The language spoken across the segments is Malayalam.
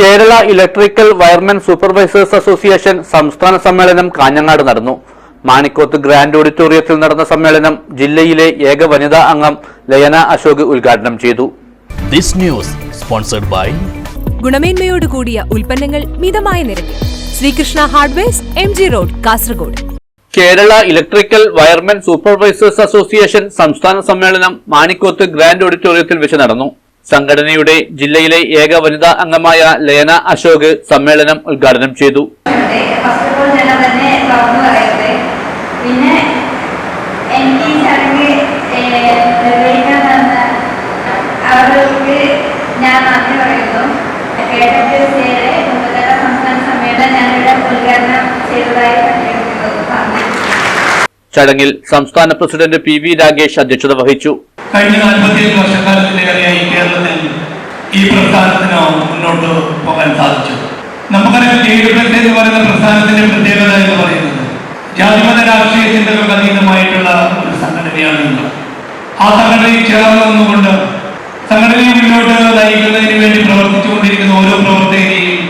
Kerala electrical wiremen supervisors association സംസ്ഥാന സമ്മേളനം കാഞ്ഞങ്ങാട് നടന്നു. മാണിക്കോത്ത് ഗ്രാൻഡ് ഓഡിറ്റോറിയത്തിൽ നടന്ന സമ്മേളനം ജില്ലയിലെ ഏക വനിതാ അംഗം ലയന അശോക് ഉദ്ഘാടനം ചെയ്തു. ദിസ് ന്യൂസ് സ്പോൺസർഡ് ബൈ ഗുണമേന്മയോട് കൂടിയ ഉൽപ്പന്നങ്ങൾ മിതമായ നിരക്കിൽ. Sreekrishna hardwares M G road Kasaragod. Kerala electrical wiremen supervisors association സംസ്ഥാന സമ്മേളനം മാണിക്കോത്ത് ഗ്രാൻഡ് ഓഡിറ്റോറിയത്തിൽ വെച്ച് നടന്നു. സംഘടനയുടെ ജില്ലയിലെ ഏക വനിതാ അംഗമായ ലയന അശോക് സമ്മേളനം ഉദ്ഘാടനം ചെയ്തു. ഞാൻ നന്ദി പറയുന്നു. കെ ഡബ്ല്യു സിയുടെ മുൻതല സംസ്ഥാന സമ്മേളനം ഞാനിവിടെ ഉദ്ഘാടനം ചെയ്തതായി പ്രഖ്യാപിക്കുന്നു പറഞ്ഞു ചടങ്ങിൽ സംസ്ഥാന പ്രസിഡന്റ് പി വി രാഗേഷ് അധ്യക്ഷത വഹിച്ചു. കഴിഞ്ഞ നാൽപ്പത്തിയേഴ് വർഷക്കാലത്തിലേറെയായി കേരളത്തിൽ ഈ പ്രസ്ഥാനത്തിന് മുന്നോട്ട് പോകാൻ സാധിച്ചു നമുക്കറിയാം ജയിലുപേക്ഷ എന്ന് പറയുന്ന പ്രസ്ഥാനത്തിന്റെ പ്രത്യേകത എന്ന് പറയുന്നത് ജാതിമത രാഷ്ട്രീയ ചിന്തകൾക്ക് അതീതമായിട്ടുള്ള ഒരു സംഘടനയാണ് ആ സംഘടനയിൽ ചേർന്ന് നിന്നുകൊണ്ട് സംഘടനയെ മുന്നോട്ട് നയിക്കുന്നതിന് വേണ്ടി പ്രവർത്തിച്ചുകൊണ്ടിരിക്കുന്ന ഓരോ പ്രവർത്തകരെയും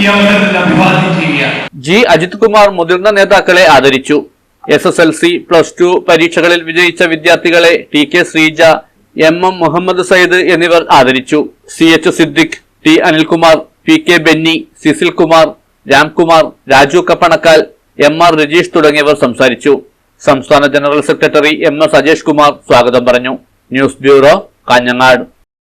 ഈ അവസരത്തിൽ അഭിവാദ്യം ചെയ്യുക ജി. അജിത് കുമാർ മുതിർന്ന നേതാക്കളെ ആദരിച്ചു. S S L C plus two പരീക്ഷകളിൽ വിജയിച്ച വിദ്യാർത്ഥികളെ T K Sreeja M M Muhammad Sayyid എന്നിവർ ആദരിച്ചു. C H Siddique T Anilkumar P K Benny Cecil Kumar Ramkumar Raju Kappanakkal M R Rajeesh തുടങ്ങിയവർ സംസാരിച്ചു. സംസ്ഥാന general secretary M S Ajesh Kumar സ്വാഗതം പറഞ്ഞു. News bureau Kanhangad.